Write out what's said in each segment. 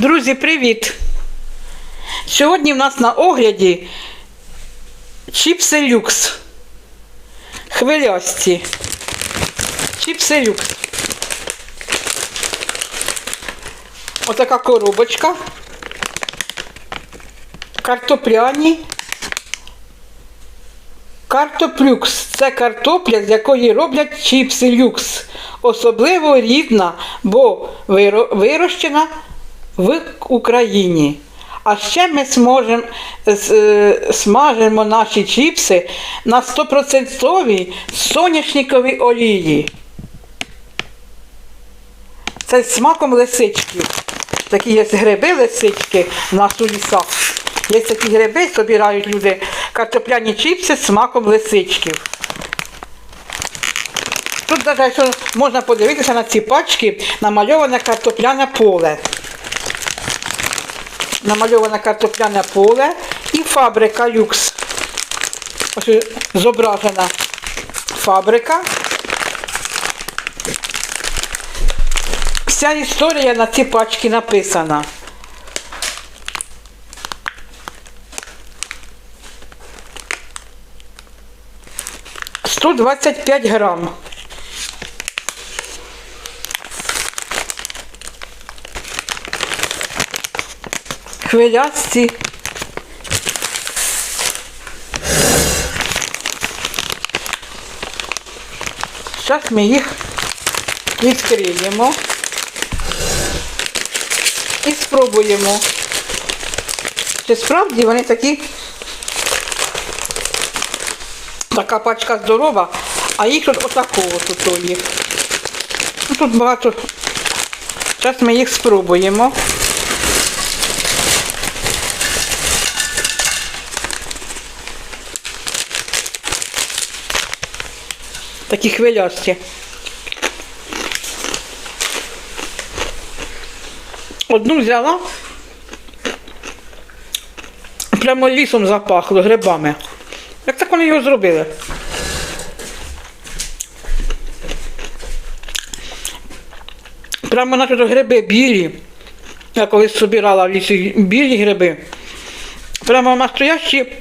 Друзі, привіт! Сьогодні в нас на огляді чіпси люкс. Хвилясті. Чіпси люкс. Отака коробочка. Картопляні. Картоплюкс це картопля, з якої роблять чіпси люкс. Особливо рідна, бо виро- вирощена в Україні. А ще ми зможемо, з- е, наші чіпси на 100% соняшниковій олії. Це з смаком лисичків. Такі є гриби лисички в нас у лісах. Є такі гриби, збирають люди картопляні чіпси з смаком лисичків. Тут навіть можна подивитися на ці пачки намальоване картопляне поле. Намальоване картопляне поле і фабрика люкс. Ось зображена фабрика. Вся історія на ці пачки написана. Сто двадцять п'ять грам. Хвилясті. Зараз ми їх відкриємо і спробуємо. Чи справді вони такі, така пачка здорова, а їх тут отакого тут їх. Ну, Тут багато. Зараз ми їх спробуємо. Такі хвилясті. Одну взяла, прямо лісом запахло грибами. Як так вони його зробили? Прямо наче гриби білі. Я колись собирала в лісі білі гриби. Прямо настоящий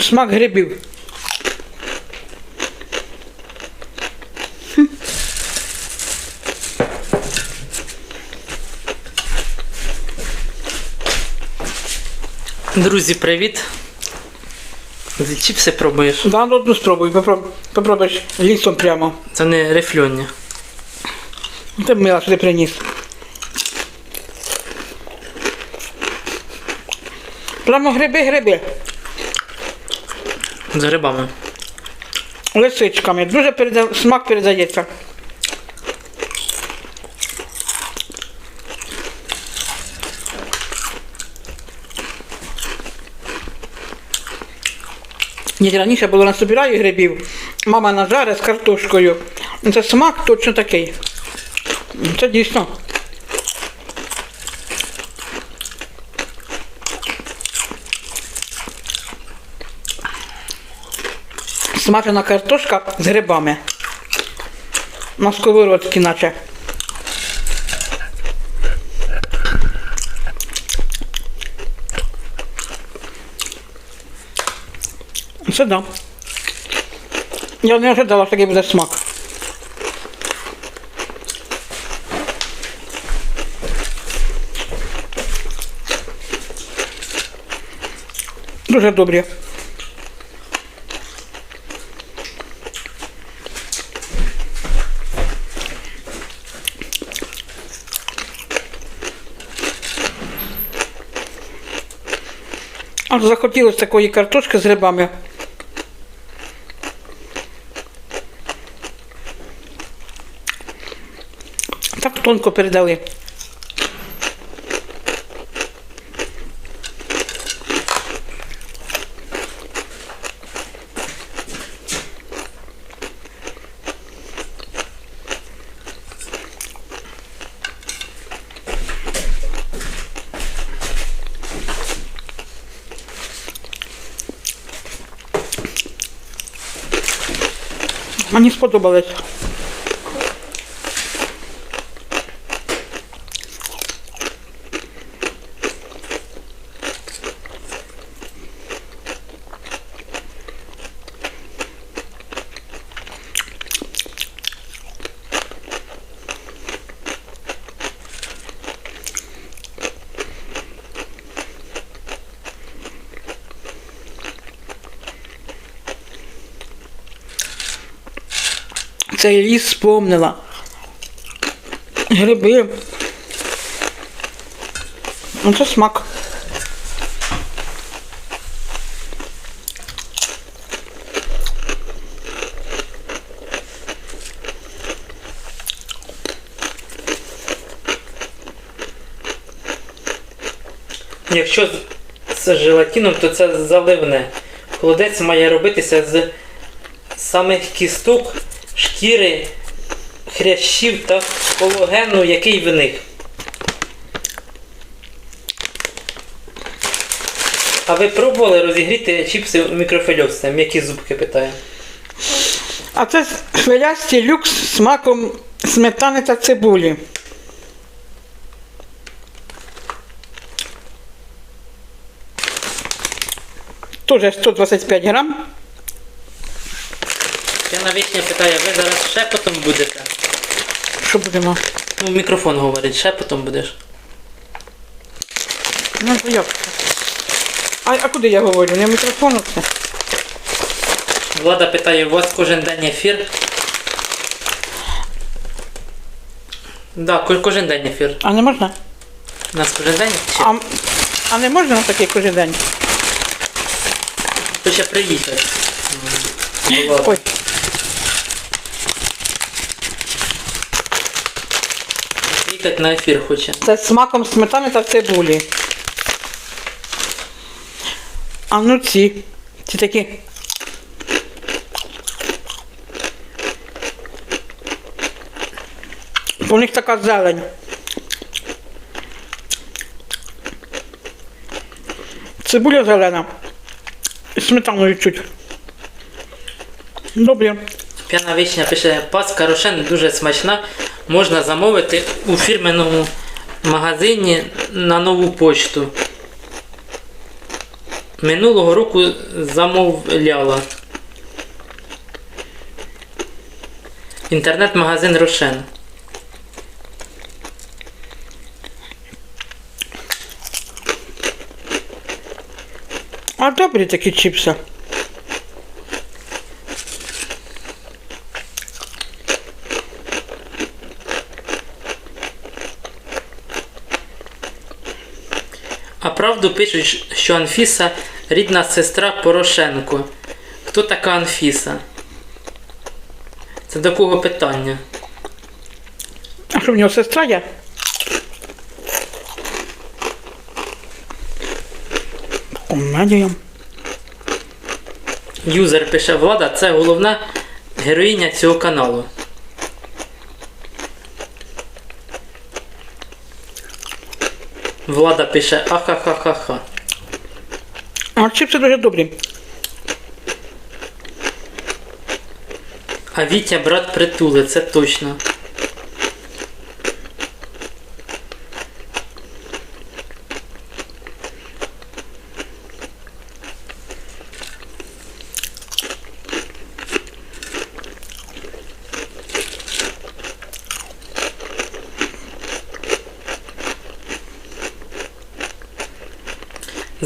смак грибів. Друзі, привіт. Чіпси пробуєш. Да, ну одну спробуй, попробуй, попробуєш лісом прямо. Це не рифльоння. Ти б мила сюди приніс. Прямо гриби-гриби. З грибами. Лисичками. Дуже переда... смак передається. Ні, раніше було насобираю грибів. Мама нажаре з картошкою. Це смак точно такий. Це дійсно. Смажена картошка з грибами. На сковородці наче. Це да. Я не ожидала, що такий буде смак. Дуже добрі. Аж захотілося такої картошки з грибами. Так тонко передали. Мені сподобалось. Цей ліс спомнила. Гриби. Ну, це смак. Якщо з- желатином, то це заливне. Холодець має робитися з самих кісток, шкіри, хрящів та кологену, який в них. А ви пробували розігріти чіпси в мікрофильовці? М'які зубки питає. А це хвилястий люкс з смаком сметани та цибулі. Тоже 125 грам. Вишня питає, ви зараз шепотом будете? Що будемо? Ну, в мікрофон говорить, шепотом будеш. Ну, то як? це? А, а куди я говорю? Не в мікрофону це? Влада питає, у вас кожен день ефір? Так, да, кожен день ефір. А не можна? У нас кожен день чи А, а не можна на такий кожен день? то ще приїхати. Ой, Приїхати на ефір хоче. це з смаком сметани та цибулі. А ну ці. Ці такі. У них така зелень. Цибуля зелена. І сметаною чуть. Добре. П'яна вишня пише, паска рошен дуже смачна. Можна замовити у фірменному магазині на нову почту. Минулого року замовляла. Інтернет-магазин Рошен. А добрі такі чіпси. А правду пишуть, що Анфіса рідна сестра Порошенко. Хто така Анфіса? Це до кого питання? А що в нього сестра є? Комедія. Юзер пише Влада, це головна героїня цього каналу. Влада пише ахахахаха. А чіпси дуже добрі. А Вітя брат притули, це точно.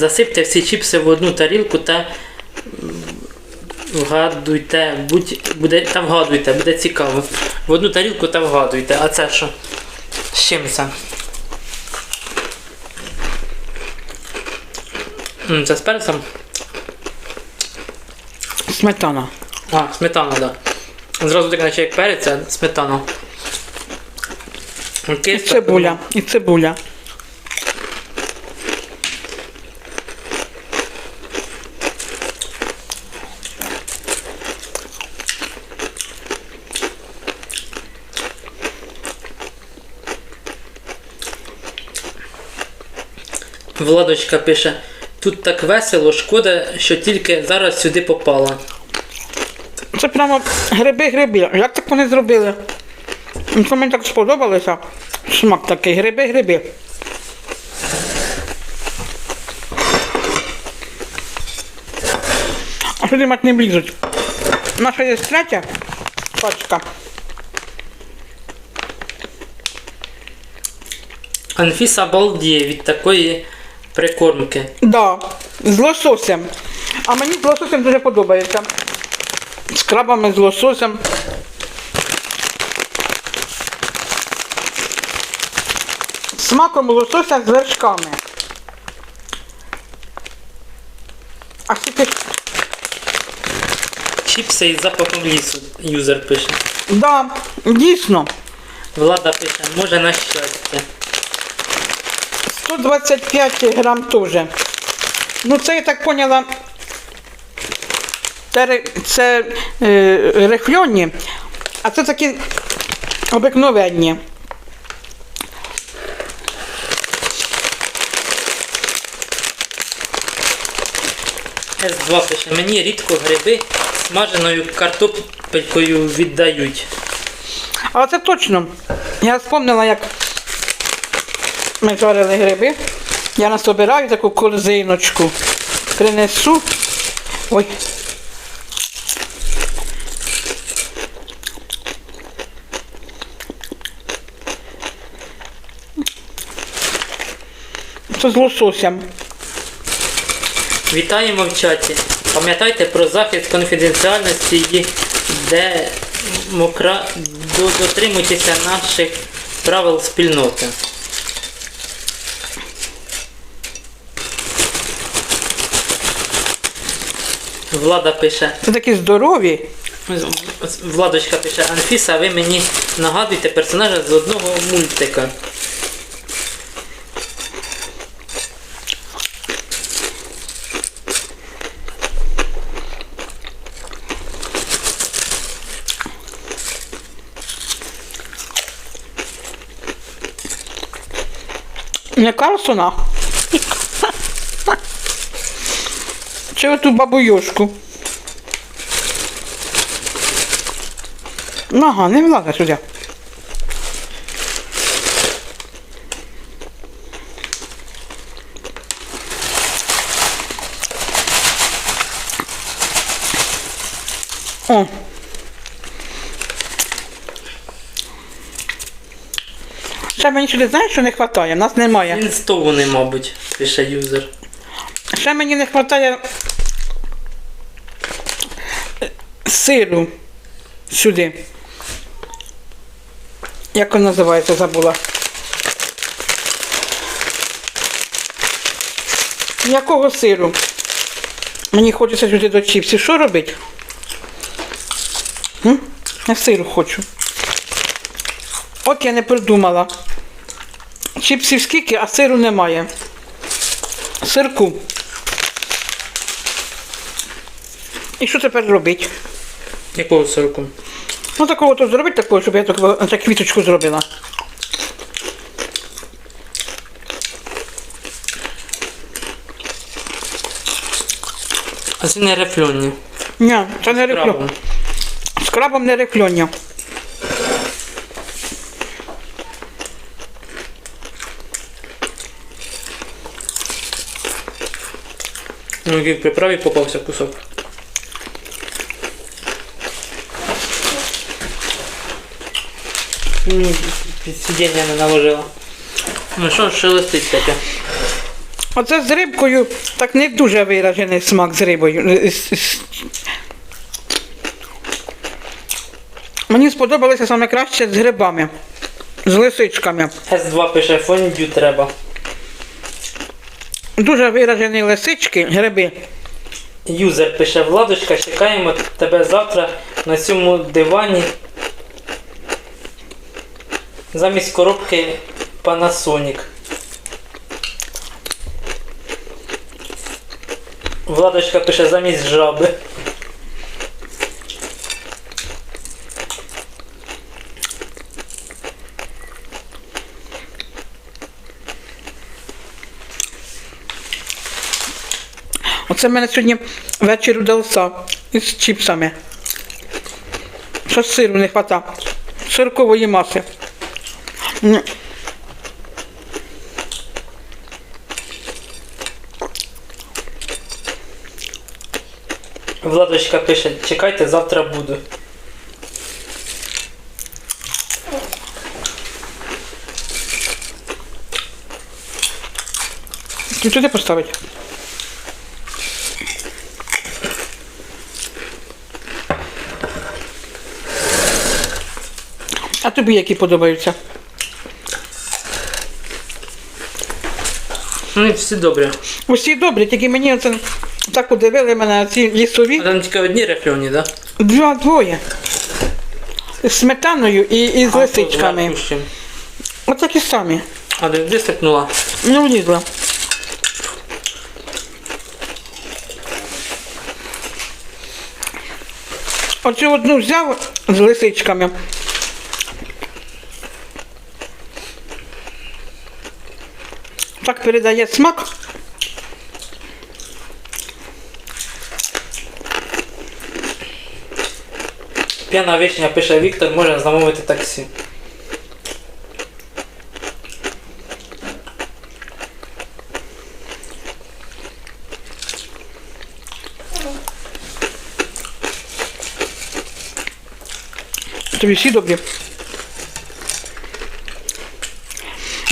Засипте всі чіпси в одну тарілку та вгадуйте, будь, буде, та вгадуйте, буде цікаво. В одну тарілку та вгадуйте. А це що? З чим це? Це з перцем? Сметана. А, сметана, так. Да. Зразу так наче як перець, а сметана. І цибуля. І цибуля. Владочка пише, тут так весело, шкода, що тільки зараз сюди попала. Це прямо гриби-гриби. Як так вони зробили? Ну, Це мені так сподобалося. Смак такий, гриби-гриби. А сюди мать не влізуть. Наша є третя пачка. Анфіса балдіє від такої Прикормки. Да, з лососем. А мені з лососем дуже подобається. З крабами, з лососем. Смаком лосося з вершками. А ще Чіпси із запахом лісу, юзер пише. Да, дійсно. Влада пише, може на щастя. 125 грам теж. Ну, це я так поняла. Це, це е, рифльонні, а це такі обикновенні. С2 мені рідко гриби смаженою картопелькою віддають. А це точно. Я вспомнила, як ми жарили гриби. Я насобираю таку корзиночку. Принесу. Ой. Це з лососем. Вітаємо в чаті. Пам'ятайте про захист конфіденціальності і де мокра... до- дотримуйтеся наших правил спільноти. Влада пише, Це такі здорові. Владочка пише, Анфіса, ви мені нагадуєте персонажа з одного мультика. Не Карлсона. Чи оту бабу Йошку? Ага, не влада сюди. О. Ще мені сюди знаєш, що не вистачає? Нас немає. Він стовуний, мабуть, пише юзер. Ще мені не вистачає сиру сюди. Як він називається, забула. Якого сиру? Мені хочеться сюди до чіпсів. Що робити? Я сиру хочу. От я не придумала. Чіпсів скільки, а сиру немає. Сирку. І що тепер робити? Якого сороку? Ну такого то зробити такого, щоб я таку, так квіточку зробила. А це не рефльонні. Ні, це не. Крабом. З крабом не рифльоння. Ну, в приправі попався кусок. Під сидіння не наложила. Ну що шелестить таке? Оце з рибкою так не дуже виражений смак з рибою. Мені сподобалося саме краще з грибами, з лисичками. С2 пише фондю треба. Дуже виражені лисички, гриби. Юзер пише Владочка, чекаємо тебе завтра на цьому дивані. Замість коробки Panasonic. Владочка пише замість жаби. Оце в мене сьогодні вечір удався із чіпсами. Що сиру не вистачає. Сиркової маси. Владочка пише, чекайте, завтра буду. Ти туди поставити? А тобі які подобаються? Ну і всі добре. Усі добрі, тільки мені оце так удивили мене ці лісові. А там тільки одні рифльоні, так? Да? Два двоє. З сметаною і, і з А, лисичками. Отакі самі. А де де сипнула? Не влізла. Оцю одну взяв з лисичками. Так передає смак. П'яна вишня пише Віктор, може замовити таксі. Тобі всі добрі.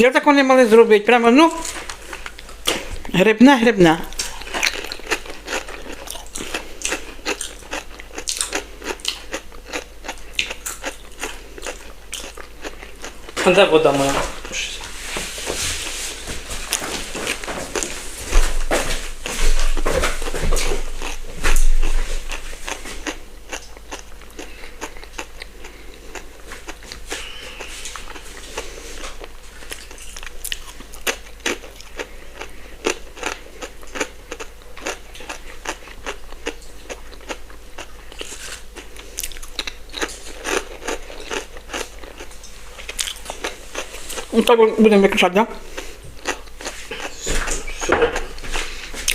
Я так вони мали зробити. Прямо, ну, грибна, грибна. А де вода моя? Так будемо виключати, так? Да?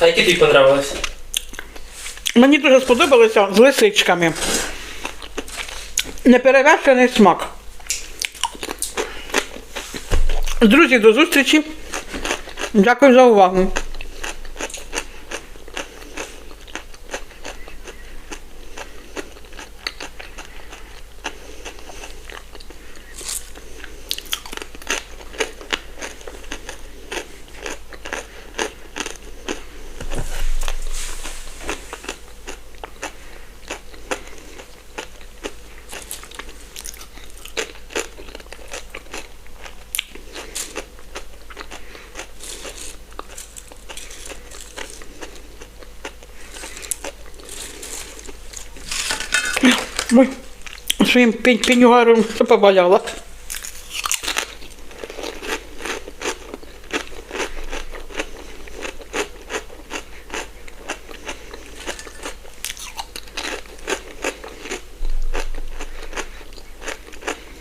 А які тобі подобалися? Мені дуже сподобалося з лисичками. Неперевершений смак. Друзі, до зустрічі. Дякую за увагу. Ой, своїм пень- пенюгаром побаляла.